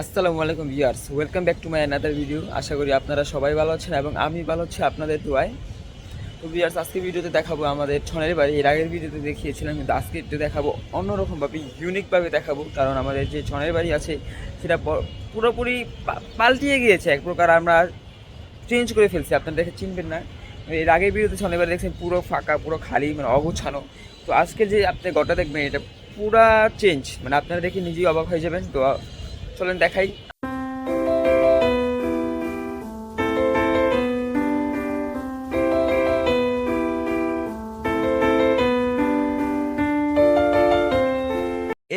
আসসালামু আলাইকুম viewers, welcome back to my another video আশা করি আপনারা সবাই ভালো আছেন এবং আমি ভালো আছি আপনাদের দোয়ায়। তো ভিউয়ার্স, আজকে ভিডিওতে দেখাবো আমাদের ছনের বাড়ি। এর আগের ভিডিওতে দেখিয়েছিলাম, কিন্তু আজকে একটু দেখাবো অন্যরকমভাবে ইউনিকভাবে দেখাবো। কারণ আমাদের যে ছনের বাড়ি আছে, সেটা পুরোপুরি পাল্টিয়ে গিয়েছে। এক প্রকার আমরা চেঞ্জ করে ফেলছি। আপনারা দেখে চিনবেন না। এর আগের ভিডিওতে ছনের বাড়ি দেখছেন, পুরো ফাঁকা, পুরো খালি মানে অগোছানো। তো আজকে যে আপনি গোটা দেখবেন, এটা পুরা চেঞ্জ মানে আপনারা দেখে নিজেই অবাক হয়ে যাবেন। তো চলেন দেখাই।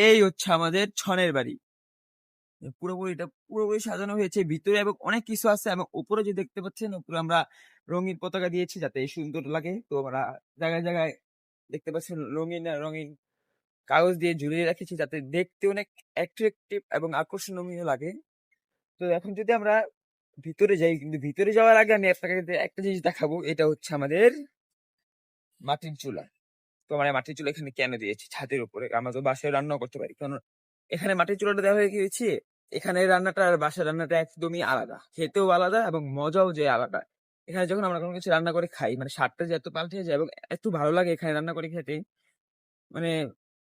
এই হচ্ছে আমাদের ছনের বাড়ি। পুরোপুরি এটা পুরোপুরি সাজানো হয়েছে। ভিতরে এবং অনেক কিছু আছে এবং উপরে যে দেখতে পাচ্ছেন, উপরে আমরা রঙিন পতাকা দিয়েছি যাতে সুন্দর লাগে। তো আমরা জায়গায় জায়গায় দেখতে পাচ্ছেন রঙিন রঙিন কাগজ দিয়ে ঝুলিয়ে রেখেছি যাতে দেখতে অনেক অ্যাট্রাকটিভ এবং আকর্ষণীয় লাগে। তো এখন যদি আমরা ভিতরে যাই, কিন্তু ভিতরে যাওয়ার আগে আমি আপনাকে একটা জিনিস দেখাবো, এটা হচ্ছে আমাদের মাটির চুলা। তো আমরা মাটির চুলা এখানে কেন দিয়েছি? ছাদের উপরে। আমরা তো বাসায় রান্না করতে পারি। কারণ এখানে মাটির চুলাটা দেওয়া হয়ে গিয়েছে, এখানে রান্নাটা আর বাসার রান্নাটা একদমই আলাদা। খেতেও আলাদা এবং মজাও যে আলাদা। এখানে যখন আমরা কোনো কিছু রান্না করে খাই মানে স্বাদটা যে এত পাল্টে যায় এবং এত ভালো লাগে এখানে রান্না করে খেতে মানে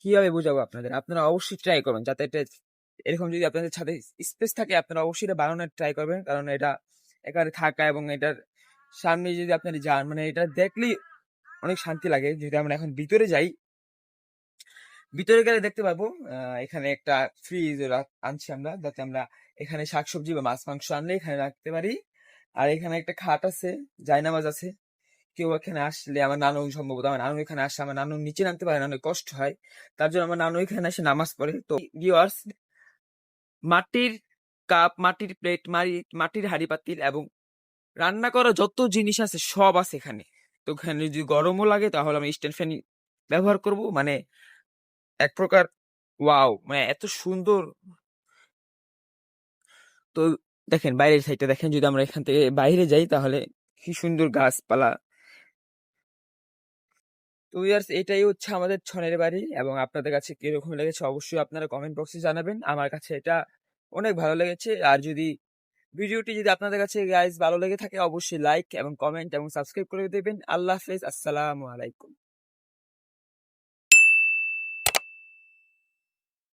কীভাবে বোঝাবো আপনাদের? আপনারা অবশ্যই ট্রাই করবেন। যাতে এটা এরকম যদি আপনাদের ছাদে স্পেস থাকে, আপনারা অবশ্যই এটা বানানোর ট্রাই করবেন। কারণ এটা এখানে থাকা এবং এটার সামনে যদি আপনারা যান মানে এটা দেখলেই অনেক শান্তি লাগে। যদি আমরা এখন ভিতরে যাই, ভিতরে গেলে দেখতে পাবো এখানে একটা ফ্রিজ আনছি আমরা। যাতে আমরা এখানে শাকসবজি বা মাছ, মাংস আনলে এখানে রাখতে পারি। আর এখানে একটা খাট আছে, জায়নামাজ আছে। কেউ এখানে আসলে আমার নানু সম্ভবত, আমার নানু এখানে আসে, আমার নানু নিচে নামতে পারে অনেক কষ্ট হয়। তার জন্য আমার নানু এখানে এসে নামাজ পড়ে। তো ভিউয়ার্স মাটির কাপ মাটির প্লেট মারি, মাটির হাড়ি পাতিল এবং রান্না করা যত জিনিস আছে সব আছে এখানে। তো এখানে যদি গরমও লাগে তাহলে আমি স্ট্যান্ড ফ্যান ব্যবহার করব। মানে এক প্রকার ওয়াও মানে এত সুন্দর। তো দেখেন বাইরের সাইডটা দেখেন, যদি আমরা এখান থেকে বাইরে যাই তাহলে কি সুন্দর গাছপালা। তো ইয়ার্স, এটাই হচ্ছে আমাদের ছনের বাড়ি এবং আপনাদের কাছে কীরকম লেগেছে অবশ্যই আপনারা কমেন্ট বক্সে জানাবেন। আমার কাছে এটা অনেক ভালো লেগেছে। আর যদি ভিডিওটি যদি আপনাদের কাছে গাইজ ভালো লেগে থাকে, অবশ্যই লাইক এবং কমেন্ট এবং সাবস্ক্রাইব করে দেবেন। আল্লাহ হাফেজ। আসসালামু আলাইকুম।